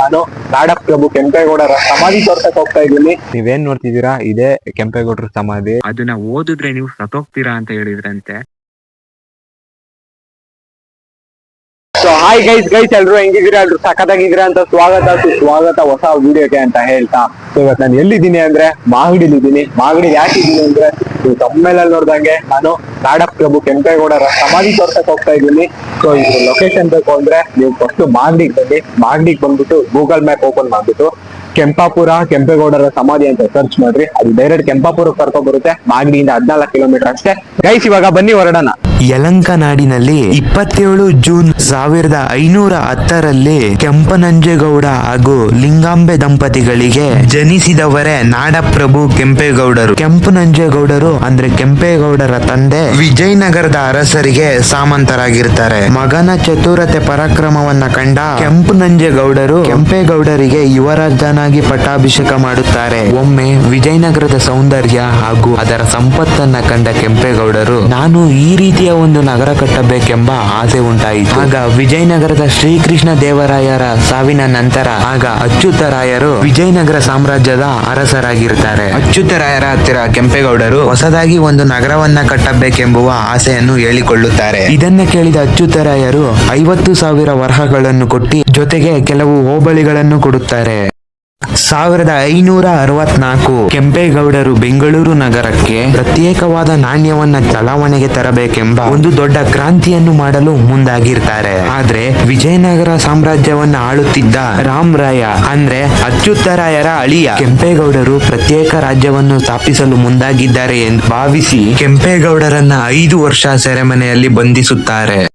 ನಾನು ನಾಡಪ್ ಪ್ರಭು ಕೆಂಪೇಗೌಡರ ಸಮಾಧಿ ತೋರ್ಸಕ್ ಹೋಗ್ತಾ ಇದ್ದೀನಿ. ನೀವೇನ್ ನೋಡ್ತಿದ್ದೀರಾ? ಇದೇ ಕೆಂಪೇಗೌಡರ ಸಮಾಧಿ. ಅದನ್ನ ಓದಿದ್ರೆ ನೀವು ಸತೋಗ್ತೀರಾ ಅಂತ ಹೇಳಿದ್ರಂತೆ. ಸೊ ಹಾಯ್ ಗೈಸ್ ಗೈಸ್ ಎಲ್ರು ಹೆಂಗಿದ್ದೀರಾ? ಎಲ್ರು ಸಖತ್ತಾಗಿದ್ದೀರಾ ಅಂತ ಸ್ವಾಗತ ಸುಸ್ವಾಗತ ಹೊಸ ವಿಡಿಯೋಗೆ ಅಂತ ಹೇಳ್ತಾ. ಸೊ ಇವತ್ತು ನಾನು ಎಲ್ಲಿದ್ದೀನಿ ಅಂದ್ರೆ ಮಾಗಡಿಲಿದ್ದೀನಿ. ಮಾಗಡಿ ಯಾಕಿದ್ದೀನಿ ಅಂದ್ರೆ ನೀವು ಮೇಲೆ ನೋಡ್ದಂಗೆ ನಾನು ನಾಡಪ್ ಪ್ರಭು ಕೆಂಪೇಗೌಡರ ಸಮಾಧಿ ತೋರ್ಸಕ್ ಹೋಗ್ತಾ ಇದ್ದೀನಿ. ಸೊ ಇದ್ರ ಲೊಕೇಶನ್ ಬೇಕು ಅಂದ್ರೆ ನೀವು ಫಸ್ಟ್ ಮಾಗಡಿಗೆ ಬನ್ನಿ. ಮಾಗಡಿಗೆ ಬಂದ್ಬಿಟ್ಟು ಗೂಗಲ್ ಮ್ಯಾಪ್ ಓಪನ್ ಮಾಡ್ಬಿಟ್ಟು ಕೆಂಪಾಪುರ, ಕೆಂಪೇಗೌಡರ ಸಮಾಧಿ ಅಂತ ಸರ್ಚ್ ಮಾಡ್ರಿ. ಅದು ಡೈರೆಕ್ಟ್ ಕೆಂಪಾಪುರ ಕರ್ಕೊಂಡ್ ಬರುತ್ತೆ ಮಾಗ್ಡಿಯಿಂದ ಹದಿನಾಲ್ಕು ಕಿಲೋಮೀಟರ್ ಅಷ್ಟೇ. ಗೈಸ್ ಇವಾಗ ಬನ್ನಿ ಹೊರಡೋಣ. ಯಲಂಕ ನಾಡಿನಲ್ಲಿ ಇಪ್ಪತ್ತೇಳು ಜೂನ್ ಸಾವಿರದ ಐನೂರ ಹತ್ತರಲ್ಲಿ ಕೆಂಪನಂಜೇಗೌಡ ಹಾಗೂ ಲಿಂಗಾಂಬೆ ದಂಪತಿಗಳಿಗೆ ಜನಿಸಿದವರೇ ನಾಡಪ್ರಭು ಕೆಂಪೇಗೌಡರು. ಕೆಂಪನಂಜೇಗೌಡರು ಅಂದ್ರೆ ಕೆಂಪೇಗೌಡರ ತಂದೆ ವಿಜಯನಗರದ ಅರಸರಿಗೆ ಸಾಮಂತರಾಗಿರ್ತಾರೆ. ಮಗನ ಚತುರತೆ ಪರಾಕ್ರಮವನ್ನ ಕಂಡ ಕೆಂಪನಂಜೇಗೌಡರು ಕೆಂಪೇಗೌಡರಿಗೆ ಯುವರಾಜನಾಗಿ ಪಟ್ಟಾಭಿಷೇಕ ಮಾಡುತ್ತಾರೆ. ಒಮ್ಮೆ ವಿಜಯನಗರದ ಸೌಂದರ್ಯ ಹಾಗೂ ಅದರ ಸಂಪತ್ತನ್ನ ಕಂಡ ಕೆಂಪೇಗೌಡರು, ನಾನು ಈ ರೀತಿಯ ಒಂದು ನಗರ ಕಟ್ಟಬೇಕೆಂಬ ಆಸೆ ಉಂಟಾಯಿತು. ಆಗ ವಿಜಯನಗರದ ಶ್ರೀಕೃಷ್ಣ ದೇವರಾಯರ ಸಾವಿನ ನಂತರ ಆಗ ಅಚ್ಯುತರಾಯರು ವಿಜಯನಗರ ಸಾಮ್ರಾಜ್ಯದ ಅರಸರಾಗಿರುತ್ತಾರೆ. ಅಚ್ಯುತರಾಯರ ಹತ್ತಿರ ಕೆಂಪೇಗೌಡರು ಹೊಸದಾಗಿ ಒಂದು ನಗರವನ್ನ ಕಟ್ಟಬೇಕೆಂಬುವ ಆಸೆಯನ್ನು ಹೇಳಿಕೊಳ್ಳುತ್ತಾರೆ. ಇದನ್ನ ಕೇಳಿದ ಅಚ್ಯುತರಾಯರು ಐವತ್ತು ಸಾವಿರ ವರಹಗಳನ್ನು ಕೊಟ್ಟಿ ಜೊತೆಗೆ ಕೆಲವು ಹೋಬಳಿಗಳನ್ನು ಕೊಡುತ್ತಾರೆ. ಸಾವಿರದ ಐನೂರ ಅರವತ್ನಾಲ್ಕು ಕೆಂಪೇಗೌಡರು ಬೆಂಗಳೂರು ನಗರಕ್ಕೆ ಪ್ರತ್ಯೇಕವಾದ ನಾಣ್ಯವನ್ನ ಚಲಾವಣೆಗೆ ತರಬೇಕೆಂಬ ಒಂದು ದೊಡ್ಡ ಕ್ರಾಂತಿಯನ್ನು ಮಾಡಲು ಮುಂದಾಗಿರ್ತಾರೆ. ಆದ್ರೆ ವಿಜಯನಗರ ಸಾಮ್ರಾಜ್ಯವನ್ನ ಆಳುತ್ತಿದ್ದ ರಾಮ್ ರಾಯ ಅಂದ್ರೆ ಅಚ್ಯುತರಾಯರ ಅಳಿಯ ಕೆಂಪೇಗೌಡರು ಪ್ರತ್ಯೇಕ ರಾಜ್ಯವನ್ನು ಸ್ಥಾಪಿಸಲು ಮುಂದಾಗಿದ್ದಾರೆ ಎಂದು ಭಾವಿಸಿ ಕೆಂಪೇಗೌಡರನ್ನ ಐದು ವರ್ಷ ಸೆರೆಮನೆಯಲ್ಲಿ ಬಂಧಿಸುತ್ತಾರೆ.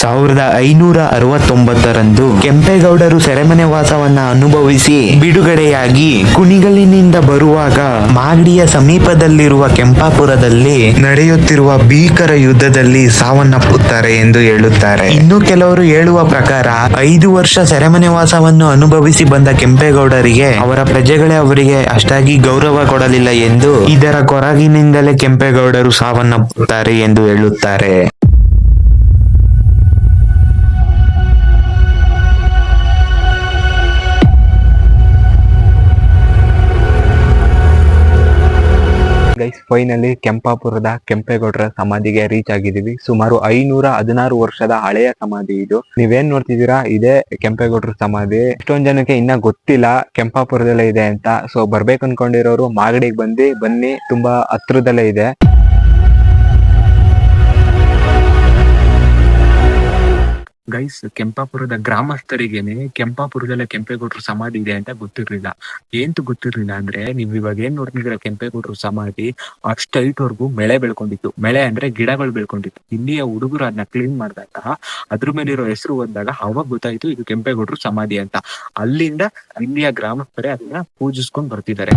ಸಾವಿರದ ಐನೂರ ಅರವತ್ತೊಂಬತ್ತರಂದು ಕೆಂಪೇಗೌಡರು ಸೆರೆಮನೆ ವಾಸವನ್ನ ಅನುಭವಿಸಿ ಬಿಡುಗಡೆಯಾಗಿ ಕುಣಿಗಲಿನಿಂದ ಬರುವಾಗ ಮಾಗಡಿಯ ಸಮೀಪದಲ್ಲಿರುವ ಕೆಂಪಾಪುರದಲ್ಲಿ ನಡೆಯುತ್ತಿರುವ ಭೀಕರ ಯುದ್ಧದಲ್ಲಿ ಸಾವನ್ನಪ್ಪುತ್ತಾರೆ ಎಂದು ಹೇಳುತ್ತಾರೆ. ಇನ್ನು ಕೆಲವರು ಹೇಳುವ ಪ್ರಕಾರ ಐದು ವರ್ಷ ಸೆರೆಮನೆ ವಾಸವನ್ನು ಅನುಭವಿಸಿ ಬಂದ ಕೆಂಪೇಗೌಡರಿಗೆ ಅವರ ಪ್ರಜೆಗಳೇ ಅವರಿಗೆ ಅಷ್ಟಾಗಿ ಗೌರವ ಕೊಡಲಿಲ್ಲ ಎಂದು ಇದರ ಕೊರಗಿನಿಂದಲೇ ಕೆಂಪೇಗೌಡರು ಸಾವನ್ನಪ್ಪುತ್ತಾರೆ ಎಂದು ಹೇಳುತ್ತಾರೆ. ಫೈನಲಿ ಕೆಂಪಾಪುರದ ಕೆಂಪೇಗೌಡರ ಸಮಾಧಿಗೆ ರೀಚ್ ಆಗಿದೀವಿ ಸುಮಾರು ಐನೂರ ಹದಿನಾರು ವರ್ಷದ ಹಳೆಯ ಸಮಾಧಿ ಇದು. ನೀವೇನ್ ನೋಡ್ತಿದ್ದೀರಾ? ಇದೇ ಕೆಂಪೇಗೌಡರ ಸಮಾಧಿ. ಎಷ್ಟೊಂದ್ ಜನಕ್ಕೆ ಇನ್ನ ಗೊತ್ತಿಲ್ಲ ಕೆಂಪಾಪುರದಲ್ಲೇ ಇದೆ ಅಂತ. ಸೊ ಬರ್ಬೇಕು ಅನ್ಕೊಂಡಿರೋರು ಮಾಗಡಿಗೆ ಬಂದು ಬನ್ನಿ. ತುಂಬಾ ಹತ್ರದಲ್ಲೇ ಇದೆ. ಗೈಸ್ ಕೆಂಪಾಪುರದ ಗ್ರಾಮಸ್ಥರಿಗೇನೆ ಕೆಂಪಾಪುರದಲ್ಲೇ ಕೆಂಪೇಗೌಡರು ಸಮಾಧಿ ಇದೆ ಅಂತ ಗೊತ್ತಿರ್ಲಿಲ್ಲ. ಏಂತು ಗೊತ್ತಿರ್ಲಿಲ್ಲ ಅಂದ್ರೆ ನೀವ್ ಇವಾಗ ಏನ್ ನೋಡ್ತಿದ್ರ ಕೆಂಪೇಗೌಡರು ಸಮಾಧಿ? ಅಷ್ಟೈಟ್ height ವರ್ಗು ಮಳೆ ಬೆಳ್ಕೊಂಡಿತ್ತು. ಮಳೆ ಅಂದ್ರೆ ಗಿಡಗಳು ಬೆಳ್ಕೊಂಡಿತ್ತು. ಇಲ್ಲಿಯ ಹುಡುಗರು ಅದನ್ನ ಕ್ಲೀನ್ ಮಾಡಿದಾಗ, ಅದ್ರ ಮೇಲಿರೋ ಹೆಸರು ಬಂದಾಗ ಅವಾಗ ಗೊತ್ತಾಯ್ತು ಇದು ಕೆಂಪೇಗೌಡರು ಸಮಾಧಿ ಅಂತ. ಅಲ್ಲಿಂದ ಇಲ್ಲಿಯ ಗ್ರಾಮಸ್ಥರೇ ಅದನ್ನ ಪೂಜಿಸ್ಕೊಂಡ್ ಬರ್ತಿದ್ದಾರೆ.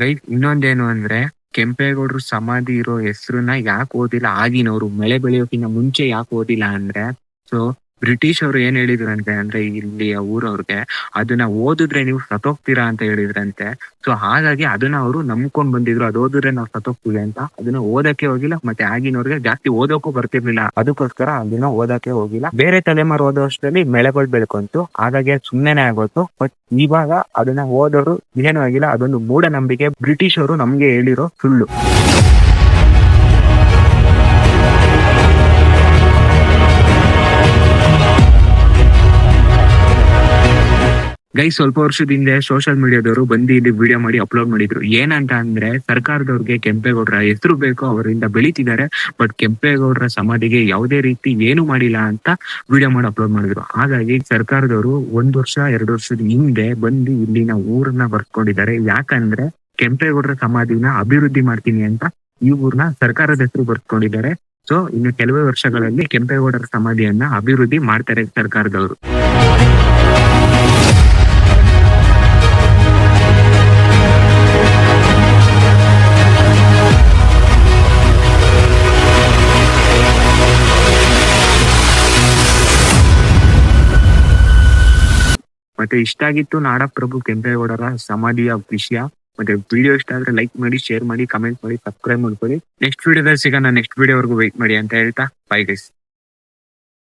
ಗೈಸ್ ಇನ್ನೊಂದೇನು ಅಂದ್ರೆ ಕೆಂಪೇಗೌಡರು ಸಮಾಧಿ ಇರೋ ಹೆಸರನ್ನ ಯಾಕೆ ಓದಿಲ್ಲ? ಆಗಿನವರು ಮಳೆ ಬೆಳೆಯೋಕಿನ್ನ ಮುಂಚೆ ಯಾಕೆ ಓದಿಲ್ಲ ಅಂದ್ರೆ? ಸೊ ಬ್ರಿಟಿಷ್ ಅವರು ಏನ್ ಹೇಳಿದ್ರಂತೆ ಅಂದ್ರೆ ಇಲ್ಲಿ ಇಲ್ಲಿಯ ಊರವ್ರಿಗೆ, ಅದನ್ನ ಓದಿದ್ರೆ ನೀವು ಸತೋಗ್ತೀರಾ ಅಂತ ಹೇಳಿದ್ರಂತೆ. ಸೊ ಹಾಗಾಗಿ ಅದನ್ನ ಅವರು ನಂಬ್ಕೊಂಡ್ ಬಂದಿದ್ರು. ಅದು ಓದಿದ್ರೆ ನಾವು ಸತೋಗ್ತೀವಿ ಅಂತ. ಅದನ್ನ ಓದಕ್ಕೆ ಹೋಗಿಲ್ಲ. ಮತ್ತೆ ಆಗಿನವ್ರಿಗೆ ಜಾಸ್ತಿ ಓದೋಕ್ಕೂ ಬರ್ತಿರ್ಲಿಲ್ಲ. ಅದಕ್ಕೋಸ್ಕರ ಅದನ್ನ ಓದಕ್ಕೆ ಹೋಗಿಲ್ಲ. ಬೇರೆ ತಲೆಮಾರು ಓದೋ ಅಷ್ಟರಲ್ಲಿ ಮಳೆಗಳು ಬೆಳ್ಕೊಂತು. ಹಾಗಾಗಿ ಸುಮ್ಮನೆ ಆಗೋತು ಬಟ್ ಇವಾಗ ಅದನ್ನ ಓದೋರು ಏನೂ ಆಗಿಲ್ಲ. ಅದೊಂದು ಮೂಢನಂಬಿಕೆ. ಅವರು ನಮ್ಗೆ ಹೇಳಿರೋ ಸುಳ್ಳು. ಗೈ ಸ್ವಲ್ಪ ವರ್ಷದ ಹಿಂದೆ ಸೋಷಿಯಲ್ ಮೀಡಿಯಾದವರು ಬಂದು ಇಲ್ಲಿ ವಿಡಿಯೋ ಮಾಡಿ ಅಪ್ಲೋಡ್ ಮಾಡಿದ್ರು. ಏನಂತ ಅಂದ್ರೆ ಸರ್ಕಾರದವ್ರಿಗೆ ಕೆಂಪೇಗೌಡರ ಹೆಸರು ಬೇಕು ಅವರಿಂದ ಬೆಳೀತಿದ್ದಾರೆ ಬಟ್ ಕೆಂಪೇಗೌಡರ ಸಮಾಧಿಗೆ ಯಾವುದೇ ರೀತಿ ಏನು ಮಾಡಿಲ್ಲ ಅಂತ ವಿಡಿಯೋ ಮಾಡಿ ಅಪ್ಲೋಡ್ ಮಾಡಿದ್ರು. ಹಾಗಾಗಿ ಸರ್ಕಾರದವರು ಒಂದ್ ವರ್ಷ, ಎರಡು ವರ್ಷದ ಹಿಂದೆ ಬಂದು ಇಲ್ಲಿನ ಊರನ್ನ ಬರ್ಕೊಂಡಿದ್ದಾರೆ. ಯಾಕಂದ್ರೆ ಕೆಂಪೇಗೌಡರ ಸಮಾಧಿನ ಅಭಿವೃದ್ಧಿ ಮಾಡ್ತೀನಿ ಅಂತ ಈ ಊರ್ನ ಸರ್ಕಾರದ ಹೆಸರು ಬರ್ಕೊಂಡಿದ್ದಾರೆ. ಸೊ ಇನ್ನು ಕೆಲವೇ ವರ್ಷಗಳಲ್ಲಿ ಕೆಂಪೇಗೌಡರ ಸಮಾಧಿಯನ್ನ ಅಭಿವೃದ್ಧಿ ಮಾಡ್ತಾರೆ ಸರ್ಕಾರದವರು. ಮತ್ತೆ ಇಷ್ಟ ಇಷ್ಟಾಗಿತ್ತು ನಾಡಪ್ರಭು ಕೆಂಪೇಗೌಡರ ಸಮಾಧಿಯ ವಿಷಯ. ಮತ್ತೆ ವಿಡಿಯೋ ಇಷ್ಟ ಆದ್ರೆ ಲೈಕ್ ಮಾಡಿ ಶೇರ್ ಮಾಡಿ ಕಮೆಂಟ್ ಮಾಡಿ ಸಬ್ಸ್ಕ್ರೈಬ್ ಮಾಡ್ಕೊಳ್ಳಿ. ನೆಕ್ಸ್ಟ್ ವಿಡಿಯೋದಲ್ಲಿ ಸಿಗೋಣ. ನೆಕ್ಸ್ಟ್ ವಿಡಿಯೋವರೆಗೂ ವೆಯ್ಟ್ ಮಾಡಿ ಅಂತ ಹೇಳ್ತಾ. Bye guys